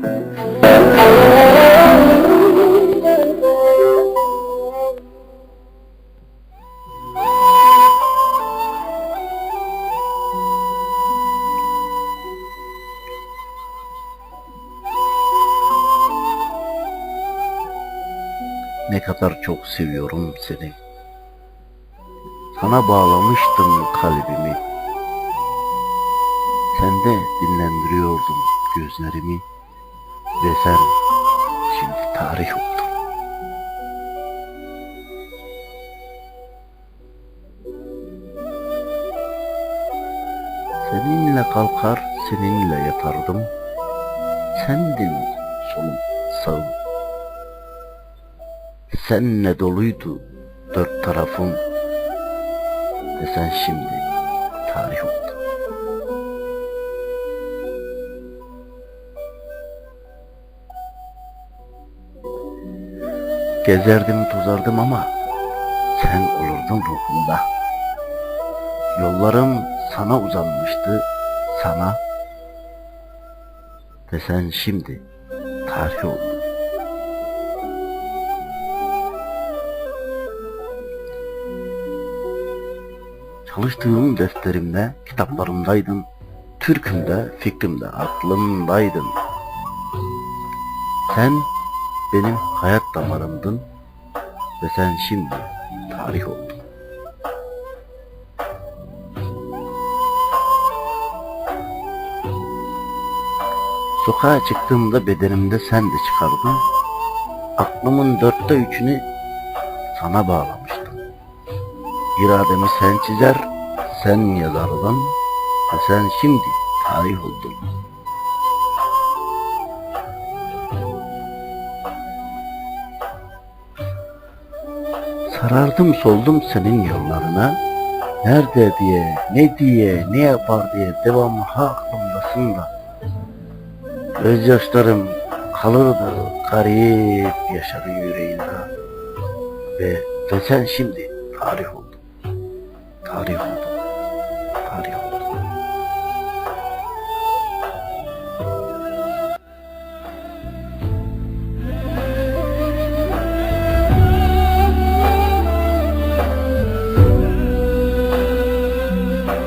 Ne kadar çok seviyorum seni. Sana bağlamıştım kalbimi. Sende dinlendiriyordum gözlerimi. Ve sen şimdi tarih oldun. Seninle kalkar, seninle yatardım. Sendin solum, sağım. Senle doluydu dört tarafım Ve sen şimdi tarih oldun Gezerdim tozardım ama Sen olurdun ruhumda Yollarım sana uzanmıştı Sana Ve sen şimdi tarih oldun Çalıştığım defterimde, kitaplarımdaydın. Türkümde, fikrimde, aklımdaydın. Sen benim hayat damarımdın ve sen şimdi tarih oldun. Sokağa çıktığımda bedenimde sen de çıkardın. Aklımın dörtte üçünü sana bağlamıştım. İrademi sen çizer, sen yazardın ve sen şimdi tarih oldun. Sarardım soldum senin yollarına, nerede diye, ne diye, ne yapar diye devamlı aklımdasın da. Gözyaşlarım kalırdı garip yaşadı yüreğinde ve, ve sen şimdi tarih oldun. Tarih oldun.